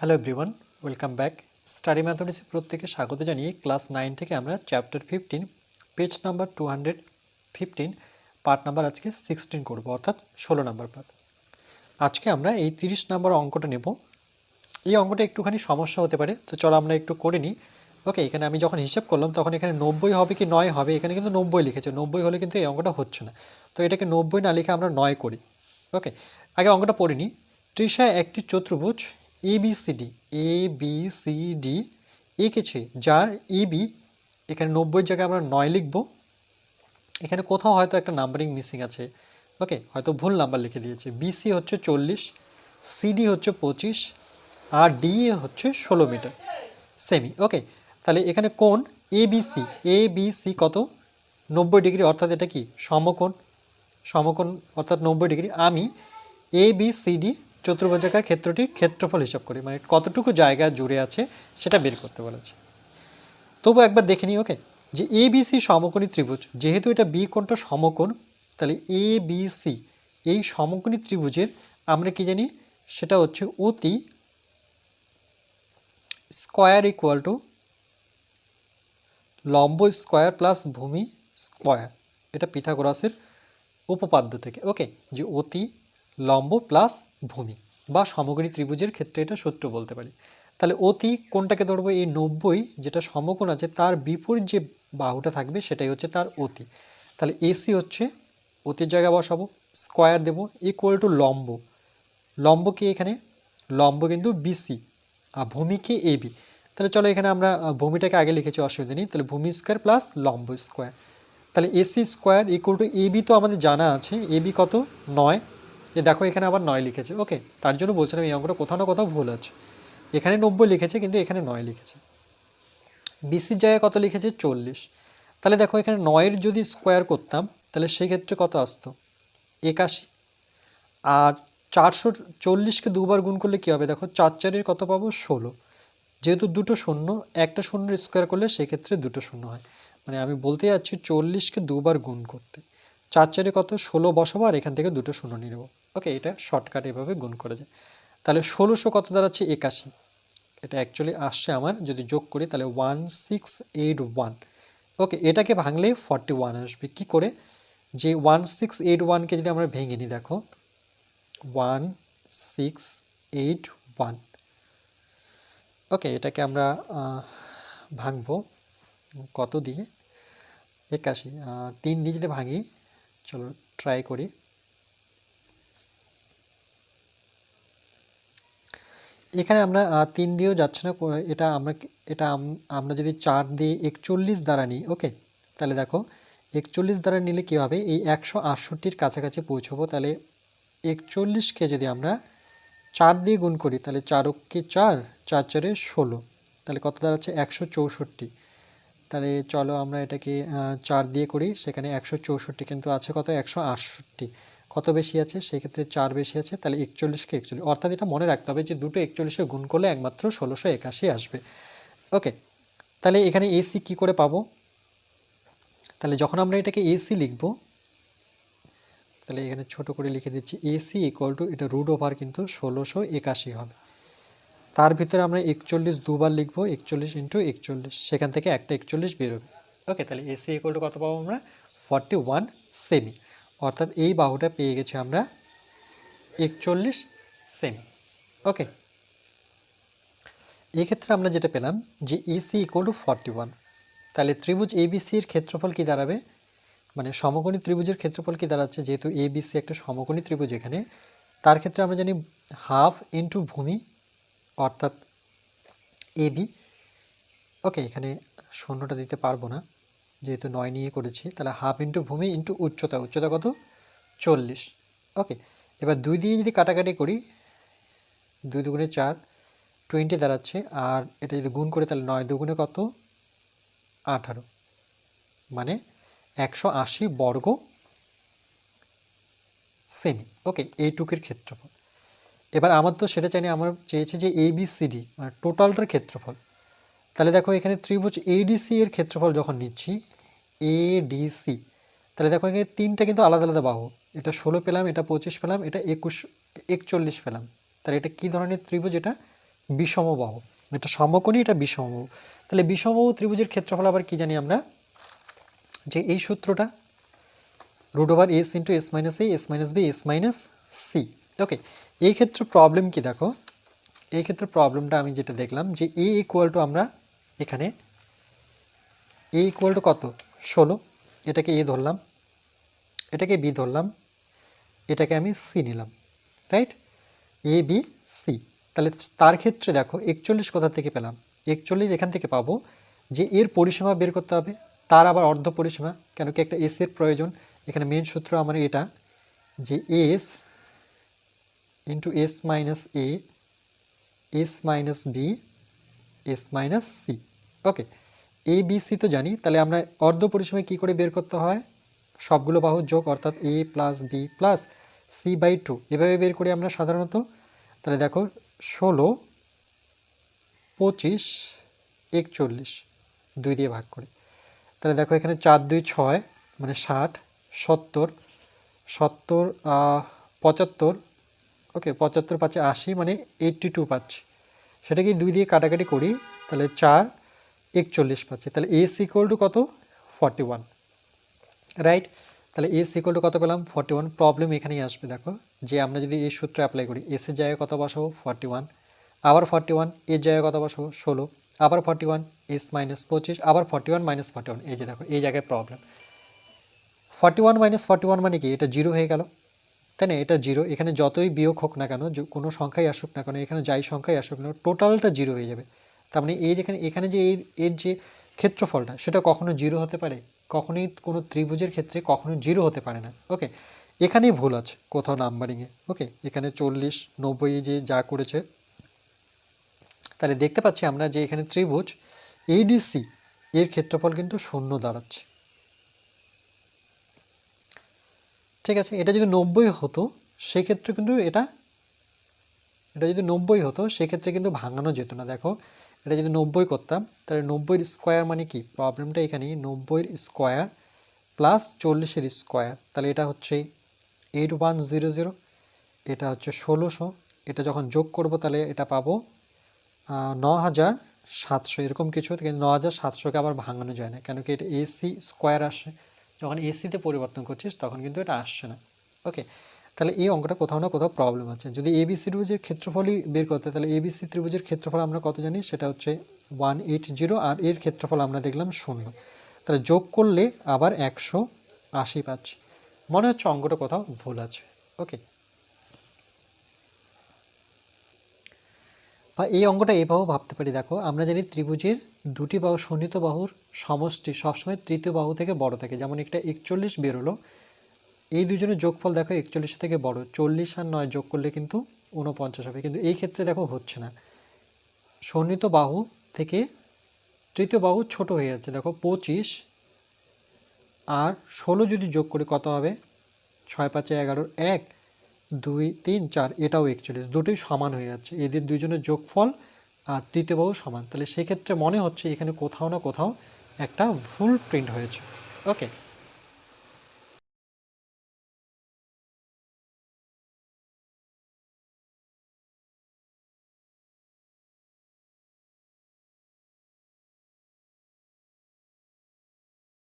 Hello everyone welcome back study ম্যাথমেটিক্সে প্রত্যেকে স্বাগত জানিয়ে ক্লাস নাইন থেকে আমরা chapter fifteen page number two hundred fifteen part number আজকে সিক্সটিন করব, অর্থাৎ ষোলো নাম্বার পার্ট আজকে আমরা এই তিরিশ নাম্বার অঙ্কটা নেব। এই অঙ্কটা একটুখানি সমস্যা হতে পারে, তো চলো আমরা একটু করে নিই। ওকে এখানে আমি যখন হিসেব করলাম, তখন এখানে নব্বই হবে কি নয় হবে? এখানে কিন্তু নব্বই লিখেছে, নব্বই হলে কিন্তু এই অঙ্কটা হচ্ছে না। তো এটাকে নব্বই না লিখে আমরা নয় করি। ওকে আগে অঙ্কটা পড়ে নিই। তৃষা একটি চতুর্ভুজ A B C D A B C D এঁকেছে যার এ বি এখানে নব্বই জায়গায় আমরা নয় লিখব। এখানে কোথাও হয়তো একটা নাম্বারিং মিসিং আছে। ওকে হয়তো ভুল নাম্বার লিখে দিয়েছে। বিসি হচ্ছে চল্লিশ সিডি হচ্ছে পঁচিশ, আর ডি হচ্ছে ষোলো মিটার। সেমি ওকে তাহলে এখানে কোন A B C A B C কত? নব্বই ডিগ্রি, অর্থাৎ এটা কি? সমকোণ। সমকোণ, অর্থাৎ নব্বই ডিগ্রি। আমি এ বি সি ডি চতুর্ভুজাকার ক্ষেত্রটির ক্ষেত্রফল হিসাব করি মানে কতটুকু জায়গা জুড়ে আছে সেটা বের করতে বলেছে। তবু একবার দেখে নিই, ওকে? যে এ বি সি সমকোণী ত্রিভুজ, যেহেতু এটা বি কোণটা সমকোণ, তাহলে এ বি সি এই সমকোণী ত্রিভুজের আমরা কি জানি? সেটা হচ্ছে অতি স্কোয়ার ইকুয়াল টু লম্ব স্কোয়ার প্লাস ভূমি স্কোয়ার। এটা পিথাগোরাসের উপপাদ্য থেকে, ওকে? যে অতি লম্ব প্লাস ভূমি বা সমকোণী ত্রিভুজের ক্ষেত্রে এটা সূত্র বলতে পারি। তাহলে অতি কোনটাকে ধরবো এই নব্বই, যেটা সমকোণ আছে, তার বিপরীত যে বাহুটা থাকবে সেটাই হচ্ছে তার অতি। তাহলে এসি হচ্ছে, অতির জায়গায় বসাবো, স্কোয়ার দেবো ইকুয়াল টু লম্ব। লম্ব কি এখানে? লম্ব কিন্তু বিসি আর ভূমিকে এবি তাহলে চলো এখানে আমরা ভূমিটাকে আগে লিখেছি, অসুবিধা নেই। তাহলে ভূমি স্কোয়ার প্লাস লম্ব স্কোয়ার। তাহলে AC square equal to AB তো আমাদের জানা আছে এবি কত? নয়। এ দেখো এখানে আবার নয় লিখেছে। ওকে, তার জন্য বলছিলাম এই অঙ্কটা কোথাও না কোথাও ভুল আছে। এখানে নব্বই লিখেছে, কিন্তু এখানে নয় লিখেছে। বিসির জায়গায় কত লিখেছে? চল্লিশ। তাহলে দেখো এখানে নয়ের যদি স্কোয়ার করতাম, তাহলে সেই ক্ষেত্রে কত আসতো? একাশি। আর চারশো চল্লিশকে দুবার গুণ করলে কী হবে? দেখো চার চারের কত পাবো? ষোলো। যেহেতু দুটো শূন্য, একটা শূন্যের স্কোয়ার করলে সেক্ষেত্রে দুটো শূন্য হয়। মানে আমি বলতে যাচ্ছি চল্লিশকে দুবার গুণ করতে। চার চারে কত? ষোলো বসাবো আর এখান থেকে দুটো শূন্য নিয়ে নেব। ওকে, এটা শর্টকাট এভাবে গুণ করা যায়। তাহলে ষোলোশো কত দাঁড়াচ্ছে? একাশি। এটা অ্যাকচুয়ালি আসছে আমার, যদি যোগ করি তাহলে one six eight one okay, এটাকে ভাঙলে ফর্টি ওয়ান আসবে। কী করে? যে ওয়ান সিক্স এইট ওয়ানকে যদি আমরা ভেঙে নিই, দেখো। One six eight one okay, এটাকে আমরা ভাঙবো। কত দিয়ে? একাশি। তিন দিয়ে যদি ভাঙি, চলো ট্রাই করি। এখানে আমরা তিন দিয়েও যাচ্ছে না এটা আমরা এটা আমরা যদি চার দিয়ে একচল্লিশ দ্বারা নিই, ওকে? তাহলে দেখো, একচল্লিশ দ্বারা নিলে কী হবে? এই একশো আটষট্টির কাছাকাছি পৌঁছবো, তাহলে একচল্লিশকে যদি আমরা চার দিয়ে গুণ করি, তাহলে চারককে চার চার চারে ষোলো। তাহলে কত দাঁড়াচ্ছে? একশো চৌষট্টি। তাহলে চলো আমরা এটাকে চার দিয়ে করি, সেখানে একশো চৌষট্টি কিন্তু আছে কত? একশো আটষট্টি। কত বেশি আছে? সেক্ষেত্রে চার বেশি আছে, তাহলে একচল্লিশকে একচল্লিশ। অর্থাৎ এটা মনে রাখতে হবে যে দুটো একচল্লিশে গুণ করলে একমাত্র ষোলোশো একাশি আসবে। ওকে তাহলে এখানে এসি কি করে পাবো? তাহলে যখন আমরা এটাকে এসি লিখব, তাহলে এখানে ছোট করে লিখে দিচ্ছি এসি ইকুয়াল টু এটা রুট ওভার কিন্তু ষোলোশো একাশি হবে। তার ভিতরে আমরা একচল্লিশ দুবার লিখব, একচল্লিশ ইন্টু একচল্লিশ। সেখান থেকে একটা একচল্লিশ বেরোবে। ওকে তাহলে এসি ইকুয়াল টু কত পাবো আমরা? ফর্টি ওয়ান সেমি অর্থাৎ এই বাহুটা পেয়ে গেছি আমরা একচল্লিশ সেমি। ওকে। এক্ষেত্রে আমরা যেটা পেলাম যে AC equal to forty one তাহলে ত্রিভুজ এবিসির ক্ষেত্রফল কি দাঁড়াবে? মানে সমকোণী ত্রিভুজের ক্ষেত্রফল কি দাঁড়াচ্ছে? যেহেতু এবিসি একটা সমকোণী ত্রিভুজ এখানে, তার ক্ষেত্রে আমরা জানি হাফ ইন্টু ভূমি অর্থাৎ এবি ওকে, এখানে শূন্যটা দিতে পারব না। যেহেতু নয় নিয়ে করেছি, তাহলে হাফ ইন্টু ভূমি ইন্টু উচ্চতা। উচ্চতা কত? চল্লিশ। ওকে এবার দুই দিয়ে যদি কাটাকাটি করি, দুই দুগুণে চার টোয়েন্টি দাঁড়াচ্ছে, আর এটা যদি গুণ করে, তাহলে নয় দুগুণে কত? আঠারো। মানে একশো আশি বর্গ সেমি। ওকে এইটুকের ক্ষেত্রফল। এবার আমার তো সেটা চাইনি, আমার চেয়েছে যে এ বি মানে টোটালটার ক্ষেত্রফল। তাহলে দেখো, এখানে ত্রিভুজ এডিসি এর ক্ষেত্রফল যখন নিচ্ছি এডিসি তাহলে দেখো এখানে তিনটা কিন্তু আলাদা আলাদা বাহু। এটা ষোলো পেলাম, এটা পঁচিশ পেলাম, এটা একুশ, একচল্লিশ পেলাম। তাহলে এটা কী ধরনের ত্রিভুজ? এটা বিষমবাহু এটা সমকোণী, এটা বিষমবাহু তাহলে বিষমবাহু ত্রিভুজের ক্ষেত্রফল আবার কি জানি আমরা? যে এই সূত্রটা root over S into S minus A S minus B S minus C okay এই ক্ষেত্রে প্রবলেম কি দেখো? এই ক্ষেত্রে প্রবলেমটা আমি যেটা দেখলাম যে এ ইকুয়াল টু আমরা এখানে এ ইকুয়াল টু কত? ষোলো, এটাকে এ ধরলাম, এটাকে বি ধরলাম, এটাকে আমি সি নিলাম রাইট এ, বি, সি। তাহলে তার ক্ষেত্রে দেখো একচল্লিশ কোথা থেকে পেলাম? একচল্লিশ এখান থেকে পাবো যে এর পরিসীমা বের করতে হবে, তার আবার অর্ধ পরিসীমা, কেন কি একটা এস এর প্রয়োজন। এখানে মেন সূত্র আমার এটা যে S into S minus A S minus B S minus C okay A B C তো জানি। তাহলে আমরা অর্ধ পরিসীমায় কী করে বের করতে হয়? সবগুলো বাহুর যোগ, অর্থাৎ A plus B plus C by two এভাবে বের করি আমরা সাধারণত। তাহলে দেখো, ষোলো, পঁচিশ, একচল্লিশ, দুই দিয়ে ভাগ করি। তাহলে দেখো, এখানে চার, দুই, ছয় মানে ষাট, সত্তর সত্তর পঁচাত্তর, ওকে, পঁচাত্তর পাচ্ছে আশি মানে এইট্টি টু পাচ্ছি। সেটাকে দুই দিয়ে কাটাকাটি করি, তাহলে চার একচল্লিশ পাচ্ছি। তাহলে এস ইকুয়াল টু কত? ফর্টি ওয়ান রাইট তাহলে এস ইকুয়াল টু কত পেলাম? ফর্টি ওয়ান প্রবলেম এখানেই আসবে, দেখো। যে আমরা যদি এই সূত্র অ্যাপ্লাই করি এসের জায়গায় কত বসাবো? ফর্টি ওয়ান আবার ফর্টি ওয়ানের জায়গায় কত বসাবো? ষোলো। আবার ফর্টি ওয়ান এস মাইনাস পঁচিশ। আবার forty one minus forty one এই যে দেখো, এই জায়গায় problem forty one minus forty one মানে কি? এটা জিরো হয়ে গেল। তাই না? এটা জিরো এখানে যতই বিয়োগ হোক না কেন কোনো সংখ্যাই আসুক না কেন, এখানে যাই সংখ্যাই আসুক না টোটালটা জিরো হয়ে যাবে। তার মানে এই যেখানে, এখানে যে এর এর যে ক্ষেত্রফলটা, সেটা কখনো জিরো হতে পারে, কখনোই কোনো ত্রিভুজের ক্ষেত্রে কখনো জিরো হতে পারে না ওকে এখানেই ভুল আছে, কোথাও নাম্বারিংয়ে ওকে এখানে চল্লিশ, নব্বই যে যা করেছে, তাহলে দেখতে পাচ্ছি আমরা যে এখানে ত্রিভুজ এডিসি এর ক্ষেত্রফল কিন্তু শূন্য দাঁড়াচ্ছে। ঠিক আছে, এটা যদি নব্বই হতো, সেক্ষেত্রে কিন্তু এটা এটা যদি নব্বই হতো, সেক্ষেত্রে কিন্তু ভাঙানো যেত না। দেখো এটা যদি নব্বই করতাম, তাহলে নব্বইয়ের স্কোয়ার মানে কি? প্রবলেমটা এখানে নব্বইয়ের স্কোয়ার প্লাস চল্লিশের স্কোয়ার তাহলে এটা হচ্ছে এইট ওয়ান জিরো জিরো এটা হচ্ছে ষোলোশো। এটা যখন যোগ করব, তাহলে এটা পাবো ন হাজার সাতশো। এরকম কিছু কিন্তু ন হাজার সাতশোকে আবার ভাঙানো যায় না কেন কি এটা এসি স্কোয়ার আসে। যখন এসিতে পরিবর্তন করছিস, তখন কিন্তু এটা আসছে না। ওকে তাহলে এই অঙ্কটা কোথাও না কোথাও প্রবলেম আছে। যদি এবিসি ত্রিভুজের ক্ষেত্রফলই বের করতে তাহলে এবিসি ত্রিভুজের ক্ষেত্রফল আমরা কত জানি? সেটা হচ্ছে ওয়ান এইট জিরো আর এর ক্ষেত্রফল আমরা দেখলাম শূন্য। তাহলে যোগ করলে আবার একশো আশি পাচ্ছি। মনে হচ্ছে অঙ্কটা কোথাও ভুল আছে। ওকে বা এই অঙ্কটা এইভাবেও ভাবতে পারি। দেখো, আমরা জানি ত্রিভুজের দুটি বাহু সন্নিহিত বাহুর সমষ্টি সবসময় তৃতীয় বাহু থেকে বড় থাকে। যেমন একটা একচল্লিশ বেরোলো এই দুজনের যোগফল দেখো একচল্লিশের থেকে বড়। চল্লিশ আর নয় যোগ করলে কিন্তু উনপঞ্চাশ হবে। কিন্তু এই ক্ষেত্রে দেখো হচ্ছে না। সন্নিহিত বাহু থেকে তৃতীয় বাহু ছোট হয়ে যাচ্ছে। দেখো পঁচিশ আর ষোলো যদি যোগ করে কত হবে? ছয়, পাঁচে এগারোর এক, দুই, তিন, চার, এটাও একচল্লিশ। দুটোই সমান হয়ে যাচ্ছে। এদের দুইজনের যোগফল আর তৃতীয় বাহু সমান। তাহলে সেক্ষেত্রে মনে হচ্ছে এখানে কোথাও না কোথাও একটা ভুল প্রিন্ট হয়েছে। ওকে